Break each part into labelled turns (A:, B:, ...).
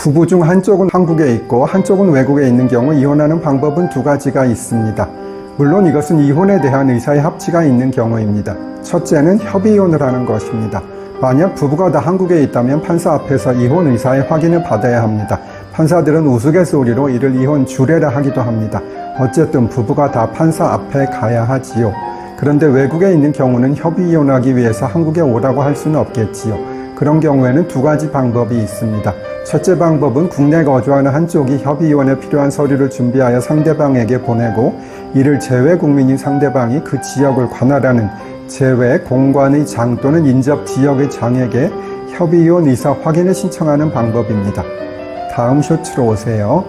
A: 부부 중 한쪽은 한국에 있고 한쪽은 외국에 있는 경우 이혼하는 방법은 두 가지가 있습니다. 물론 이것은 이혼에 대한 의사의 합치가 있는 경우입니다. 첫째는 협의이혼을 하는 것입니다. 만약 부부가 다 한국에 있다면 판사 앞에서 이혼 의사의 확인을 받아야 합니다. 판사들은 우스갯소리로 이를 이혼 주례라 하기도 합니다. 어쨌든 부부가 다 판사 앞에 가야 하지요. 그런데 외국에 있는 경우는 협의 이혼하기 위해서 한국에 오라고 할 수는 없겠지요. 그런 경우에는 두 가지 방법이 있습니다. 첫째 방법은 국내 거주하는 한쪽이 협의 이혼에 필요한 서류를 준비하여 상대방에게 보내고 이를 제외 국민인 상대방이 그 지역을 관할하는 제외 공관의 장 또는 인접 지역의 장에게 협의 이혼 의사 확인을 신청하는 방법입니다. 다음 쇼츠로 오세요.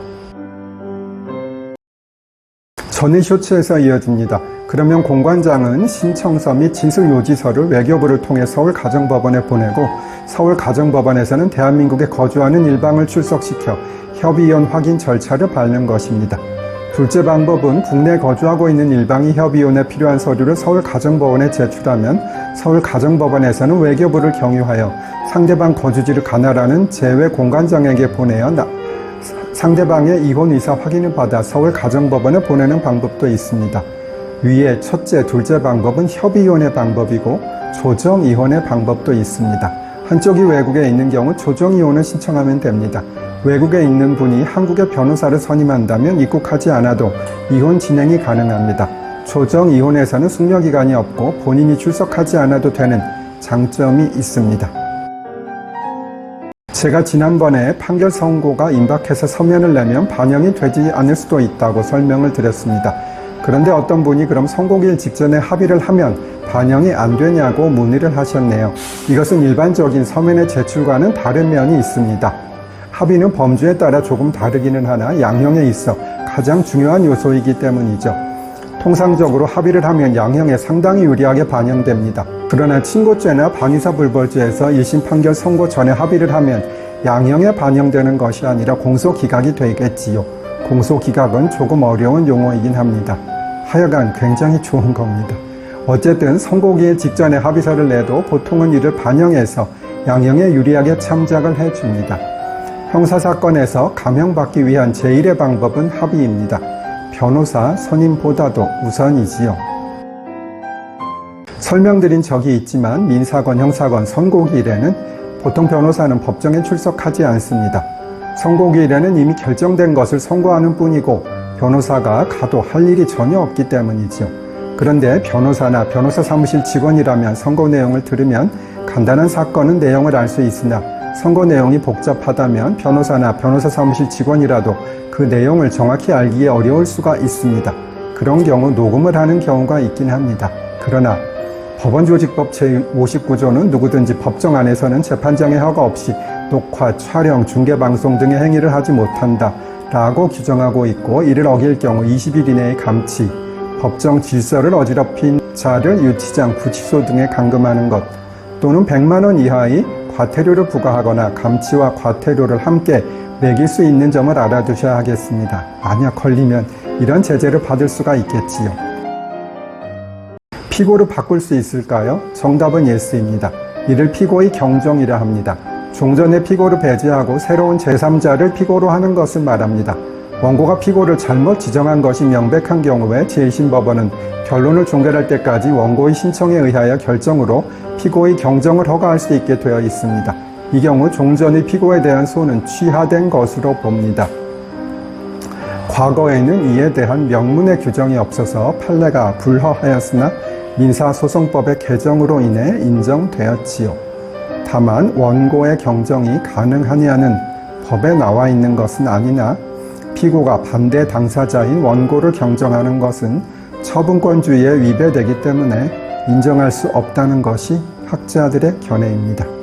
A: 전의 쇼츠에서 이어집니다. 그러면 공관장은 신청서 및 진술요지서를 외교부를 통해 서울 가정법원에 보내고 서울 가정법원에서는 대한민국에 거주하는 일방을 출석시켜 협의원 확인 절차를 밟는 것입니다. 둘째 방법은 국내 거주하고 있는 일방이 협의원에 필요한 서류를 서울 가정법원에 제출하면 서울 가정법원에서는 외교부를 경유하여 상대방 거주지를 관할하는 제외 공관장에게 보내어 나- 상대방의 이혼 의사 확인을 받아 서울 가정법원에 보내는 방법도 있습니다. 위에 첫째, 둘째 방법은 협의이혼의 방법이고 조정이혼의 방법도 있습니다. 한쪽이 외국에 있는 경우 조정이혼을 신청하면 됩니다. 외국에 있는 분이 한국의 변호사를 선임한다면 입국하지 않아도 이혼 진행이 가능합니다. 조정 이혼에서는 숙려 기간이 없고 본인이 출석하지 않아도 되는 장점이 있습니다. 제가 지난번에 판결 선고가 임박해서 서면을 내면 반영이 되지 않을 수도 있다고 설명을 드렸습니다. 그런데 어떤 분이 그럼 선고일 직전에 합의를 하면 반영이 안 되냐고 문의를 하셨네요. 이것은 일반적인 서면의 제출과는 다른 면이 있습니다. 합의는 범주에 따라 조금 다르기는 하나 양형에 있어 가장 중요한 요소이기 때문이죠. 통상적으로 합의를 하면 양형에 상당히 유리하게 반영됩니다. 그러나 친고죄나 방위사 불벌죄에서 1심 판결 선고 전에 합의를 하면 양형에 반영되는 것이 아니라 공소기각이 되겠지요. 공소기각은 조금 어려운 용어이긴 합니다. 하여간 굉장히 좋은 겁니다. 어쨌든 선고기일 직전에 합의서를 내도 보통은 이를 반영해서 양형에 유리하게 참작을 해줍니다. 형사사건에서 감형받기 위한 제1의 방법은 합의입니다. 변호사 선임보다도 우선이지요. 설명드린 적이 있지만 민사건, 형사건, 선고기일에는 보통 변호사는 법정에 출석하지 않습니다. 선고기일에는 이미 결정된 것을 선고하는 뿐이고 변호사가 가도 할 일이 전혀 없기 때문이지요. 그런데 변호사나 변호사 사무실 직원이라면 선고 내용을 들으면 간단한 사건은 내용을 알 수 있으나 선고 내용이 복잡하다면 변호사나 변호사 사무실 직원이라도 그 내용을 정확히 알기에 어려울 수가 있습니다. 그런 경우 녹음을 하는 경우가 있긴 합니다. 그러나 법원조직법 제59조는 누구든지 법정 안에서는 재판장의 허가 없이 녹화, 촬영, 중계방송 등의 행위를 하지 못한다 라고 규정하고 있고 이를 어길 경우 20일 이내의 감치, 법정 질서를 어지럽힌 자를 유치장, 구치소 등에 감금하는 것 또는 100만 원 이하의 과태료를 부과하거나 감치와 과태료를 함께 매길 수 있는 점을 알아두셔야 하겠습니다. 만약 걸리면 이런 제재를 받을 수가 있겠지요. 피고를 바꿀 수 있을까요? 정답은 예스입니다. 이를 피고의 경정이라 합니다. 종전의 피고를 배제하고 새로운 제3자를 피고로 하는 것을 말합니다. 원고가 피고를 잘못 지정한 것이 명백한 경우에 제1심법원은 결론을 종결할 때까지 원고의 신청에 의하여 결정으로 피고의 경정을 허가할 수 있게 되어 있습니다. 이 경우 종전의 피고에 대한 소는 취하된 것으로 봅니다. 과거에는 이에 대한 명문의 규정이 없어서 판례가 불허하였으나 민사소송법의 개정으로 인해 인정되었지요. 다만 원고의 경정이 가능하냐는 법에 나와 있는 것은 아니나 피고가 반대 당사자인 원고를 경정하는 것은 처분권주의에 위배되기 때문에 인정할 수 없다는 것이 학자들의 견해입니다.